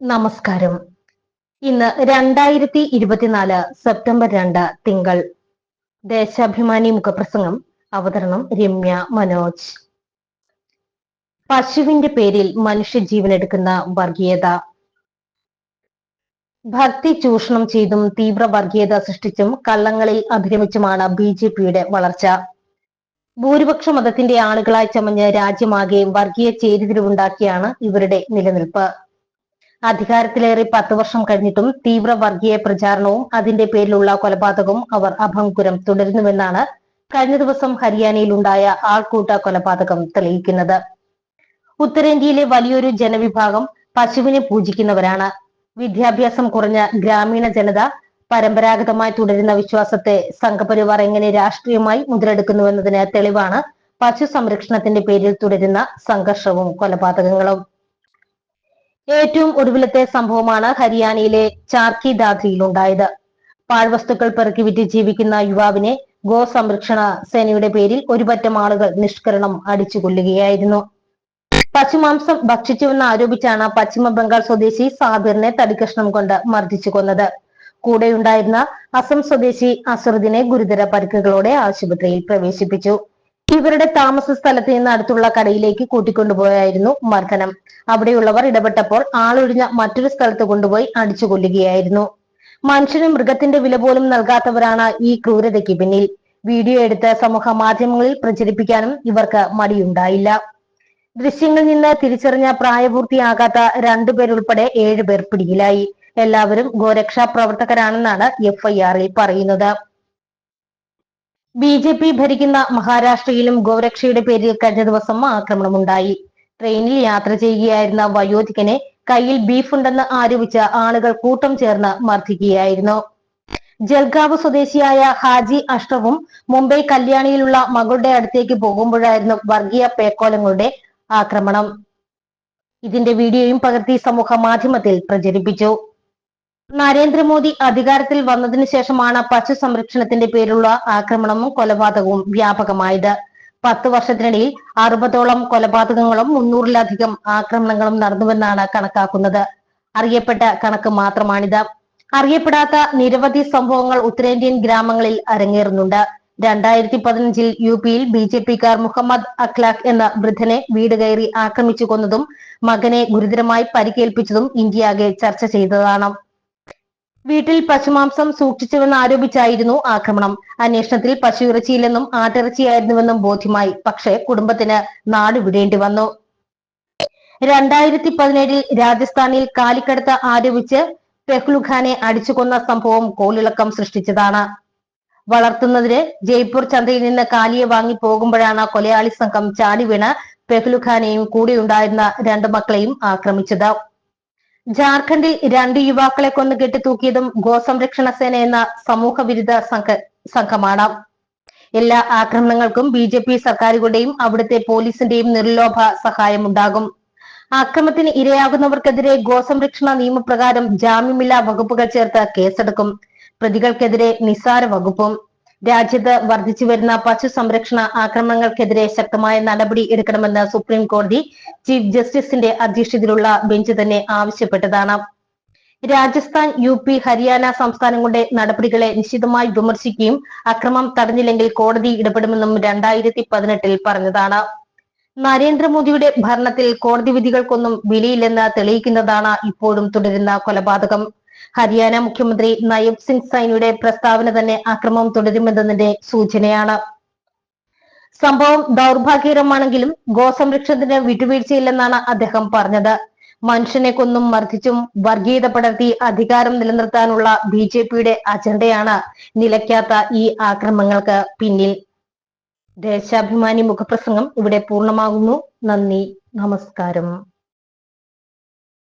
നമസ്കാരം. ഇന്ന് രണ്ടായിരത്തി ഇരുപത്തിനാല് സെപ്റ്റംബർ രണ്ട് തിങ്കൾ. ദേശാഭിമാനി മുഖപ്രസംഗം അവതരണം രമ്യ മനോജ്. പശുവിന്റെ പേരിൽ മനുഷ്യജീവൻ എടുക്കുന്ന വർഗീയത. ഭക്തി ചൂഷണം ചെയ്തും തീവ്ര വർഗീയത സൃഷ്ടിച്ചും കള്ളങ്ങളിൽ അഭിരമിച്ചുമാണ് ബി ജെ പിയുടെ വളർച്ച. ഭൂരിപക്ഷ മതത്തിന്റെ ആളുകളായി ചമഞ്ഞ് രാജ്യമാകെ വർഗീയ ചേരിതിരിവുണ്ടാക്കിയാണ് ഇവരുടെ നിലനിൽപ്പ്. അധികാരത്തിലേറെ പത്ത് വർഷം കഴിഞ്ഞിട്ടും തീവ്ര വർഗീയ പ്രചാരണവും അതിന്റെ പേരിലുള്ള കൊലപാതകവും അവർ അഭംഗുരം തുടരുന്നുവെന്നാണ് കഴിഞ്ഞ ദിവസം ഹരിയാനയിൽ ഉണ്ടായ ആൾക്കൂട്ട കൊലപാതകം തെളിയിക്കുന്നത്. ഉത്തരേന്ത്യയിലെ വലിയൊരു ജനവിഭാഗം പശുവിനെ പൂജിക്കുന്നവരാണ്. വിദ്യാഭ്യാസം കുറഞ്ഞ ഗ്രാമീണ ജനത പരമ്പരാഗതമായി തുടരുന്ന വിശ്വാസത്തെ സംഘപരിവാർ എങ്ങനെ രാഷ്ട്രീയമായി മുതലെടുക്കുന്നുവെന്നതിന് തെളിവാണ് പശു സംരക്ഷണത്തിന്റെ പേരിൽ തുടരുന്ന സംഘർഷവും കൊലപാതകങ്ങളും. ഏറ്റവും ഒടുവിലത്തെ സംഭവമാണ് ഹരിയാനയിലെ ചാർക്കി ദാദ്രിയിൽ ഉണ്ടായത് പാഴ്വസ്തുക്കൾ പെറുക്കി വിറ്റ് ജീവിക്കുന്ന യുവാവിനെ ഗോ സംരക്ഷണ സേനയുടെ പേരിൽ ഒരുപറ്റം ആളുകൾ നിഷ്കരണം അടിച്ചു കൊല്ലുകയായിരുന്നു പശുമാംസം ഭക്ഷിച്ചുവെന്ന് ആരോപിച്ചാണ് പശ്ചിമ ബംഗാൾ സ്വദേശി സാബിറിനെ തടിക്കഷ്ണം കൊണ്ട് മർദ്ദിച്ചു കൊന്നത്. കൂടെയുണ്ടായിരുന്ന അസം സ്വദേശി അസറുദ്ദീനെ ഗുരുതര പരിക്കുകളോടെ ആശുപത്രിയിൽ പ്രവേശിപ്പിച്ചു. ഇവരുടെ താമസ സ്ഥലത്ത് നിന്ന് അടുത്തുള്ള കടയിലേക്ക് കൂട്ടിക്കൊണ്ടുപോയായിരുന്നു മർദ്ദനം. അവിടെയുള്ളവർ ഇടപെട്ടപ്പോൾ ആളൊഴിഞ്ഞ മറ്റൊരു സ്ഥലത്ത് കൊണ്ടുപോയി അടിച്ചു കൊല്ലുകയായിരുന്നു. മനുഷ്യന് മൃഗത്തിന്റെ വില പോലും നൽകാത്തവരാണ് ഈ ക്രൂരതയ്ക്ക് പിന്നിൽ. വീഡിയോ എടുത്ത് സമൂഹ മാധ്യമങ്ങളിൽ പ്രചരിപ്പിക്കാനും ഇവർക്ക് മടിയുണ്ടായില്ല. ദൃശ്യങ്ങളിൽ നിന്ന് തിരിച്ചറിഞ്ഞ പ്രായപൂർത്തിയാകാത്ത രണ്ടുപേരുൾപ്പെടെ ഏഴുപേർ പിടിയിലായി. എല്ലാവരും ഗോരക്ഷാ പ്രവർത്തകരാണെന്നാണ് എഫ്ഐആറിൽ പറയുന്നത്. ബി ജെ പി ഭരിക്കുന്ന മഹാരാഷ്ട്രയിലും ഗോരക്ഷയുടെ പേരിൽ കഴിഞ്ഞ ദിവസം ആക്രമണമുണ്ടായി. ട്രെയിനിൽ യാത്ര ചെയ്യുകയായിരുന്ന വയോധികനെ കയ്യിൽ ബീഫുണ്ടെന്ന് ആരോപിച്ച ആളുകൾ കൂട്ടം ചേർന്ന് മർദ്ദിക്കുകയായിരുന്നു. ജൽഗാവ് സ്വദേശിയായ ഹാജി അഷ്റഫും മുംബൈ കല്യാണിയിലുള്ള മകളുടെ അടുത്തേക്ക് പോകുമ്പോഴായിരുന്നു വർഗീയ പേക്കോലങ്ങളുടെ ആക്രമണം. ഇതിന്റെ വീഡിയോയും പകർത്തി സമൂഹ മാധ്യമത്തിൽ പ്രചരിപ്പിച്ചു. നരേന്ദ്രമോദി അധികാരത്തിൽ വന്നതിന് ശേഷമാണ് പശു സംരക്ഷണത്തിന്റെ പേരിലുള്ള ആക്രമണവും കൊലപാതകവും വ്യാപകമായത്. പത്ത് വർഷത്തിനിടയിൽ അറുപതോളം കൊലപാതകങ്ങളും മുന്നൂറിലധികം ആക്രമണങ്ങളും നടന്നുവെന്നാണ് കണക്കാക്കുന്നത്. അറിയപ്പെട്ട കണക്ക് മാത്രമാണിത്. അറിയപ്പെടാത്ത നിരവധി സംഭവങ്ങൾ ഉത്തരേന്ത്യൻ ഗ്രാമങ്ങളിൽ അരങ്ങേറുന്നുണ്ട്. രണ്ടായിരത്തി പതിനഞ്ചിൽ യു പിയിൽ ബി ജെ പിക്കാർ മുഹമ്മദ് അഖ്ലാഖ് എന്ന വൃദ്ധനെ വീട് കയറി ആക്രമിച്ചു കൊന്നതും മകനെ ഗുരുതരമായി പരിക്കേൽപ്പിച്ചതും ഇന്ത്യയാകെ ചർച്ച ചെയ്തതാണ്. വീട്ടിൽ പശുമാംസം സൂക്ഷിച്ചുവെന്ന് ആരോപിച്ചായിരുന്നു ആക്രമണം. അന്വേഷണത്തിൽ പശു ഇറച്ചിയില്ലെന്നും ആട്ടിറച്ചിയായിരുന്നുവെന്നും ബോധ്യമായി. പക്ഷേ കുടുംബത്തിന് നാടുവിടേണ്ടി വന്നു. രണ്ടായിരത്തി പതിനേഴിൽ രാജസ്ഥാനിൽ കാലിക്കടത്ത് ആരോപിച്ച് പെഹ്ലുഖാനെ അടിച്ചുകൊന്ന സംഭവം കോളിളക്കം സൃഷ്ടിച്ചതാണ്. വളർത്തുന്നതിന് ജയ്പൂർ ചന്തയിൽ നിന്ന് കാലിയെ വാങ്ങി പോകുമ്പോഴാണ് കൊലയാളി സംഘം ചാടി വീണ് പെഹ്ലുഖാനെയും കൂടെയുണ്ടായിരുന്ന രണ്ട് മക്കളെയും ആക്രമിച്ചത്. ജാർഖണ്ഡിൽ രണ്ട് യുവാക്കളെ കൊന്നു കെട്ടി തൂക്കിയതും ഗോസംരക്ഷണ സേന എന്ന സമൂഹ വിരുദ്ധ സംഘ സംഘമാണ്. എല്ലാ ആക്രമണങ്ങൾക്കും ബി ജെ പി സർക്കാരുകളുടെയും അവിടുത്തെ പോലീസിന്റെയും നിർലോഭ സഹായമുണ്ടാകും. അക്രമത്തിന് ഇരയാകുന്നവർക്കെതിരെ ഗോസംരക്ഷണ നിയമപ്രകാരം ജാമ്യമില്ലാ വകുപ്പുകൾ ചേർത്ത് കേസെടുക്കും. പ്രതികൾക്കെതിരെ നിസ്സാര വകുപ്പും രാജ്യത്ത് വർദ്ധിച്ചു വരുന്ന പശു സംരക്ഷണ ആക്രമണങ്ങൾക്കെതിരെ ശക്തമായ നടപടി എടുക്കണമെന്ന് സുപ്രീം കോടതി ചീഫ് ജസ്റ്റിസിന്റെ അധ്യക്ഷതയിലുള്ള ബെഞ്ച് തന്നെ ആവശ്യപ്പെട്ടതാണ്. രാജസ്ഥാൻ യു പി ഹരിയാന സംസ്ഥാനങ്ങളുടെ നടപടികളെ നിശിതമായി വിമർശിക്കുകയും അക്രമം തടഞ്ഞില്ലെങ്കിൽ കോടതി ഇടപെടുമെന്നും രണ്ടായിരത്തി പതിനെട്ടിൽ പറഞ്ഞതാണ്. നരേന്ദ്രമോദിയുടെ ഭരണത്തിൽ കോടതി വിധികൾക്കൊന്നും വിലയില്ലെന്ന് തെളിയിക്കുന്നതാണ് ഇപ്പോഴും തുടരുന്ന കൊലപാതകം. ഹരിയാന മുഖ്യമന്ത്രി നയബ് സിംഗ് സൈനിയുടെ പ്രസ്താവന തന്നെ അക്രമം തുടരുമെന്നതിന്റെ സൂചനയാണ്. സംഭവം ദൗർഭാഗ്യകരമാണെങ്കിലും ഗോസംരക്ഷണത്തിന് വിട്ടുവീഴ്ചയില്ലെന്നാണ് അദ്ദേഹം പറഞ്ഞത്. മനുഷ്യനെ കൊന്നും മർദ്ദിച്ചും വർഗീയത പടർത്തി അധികാരം നിലനിർത്താനുള്ള ബി ജെ പിയുടെ അജണ്ടയാണ് നിലയ്ക്കാത്ത ഈ ആക്രമങ്ങൾക്ക് പിന്നിൽ. ദേശാഭിമാനി മുഖപ്രസംഗം ഇവിടെ പൂർണമാകുന്നു. നന്ദി. നമസ്കാരം.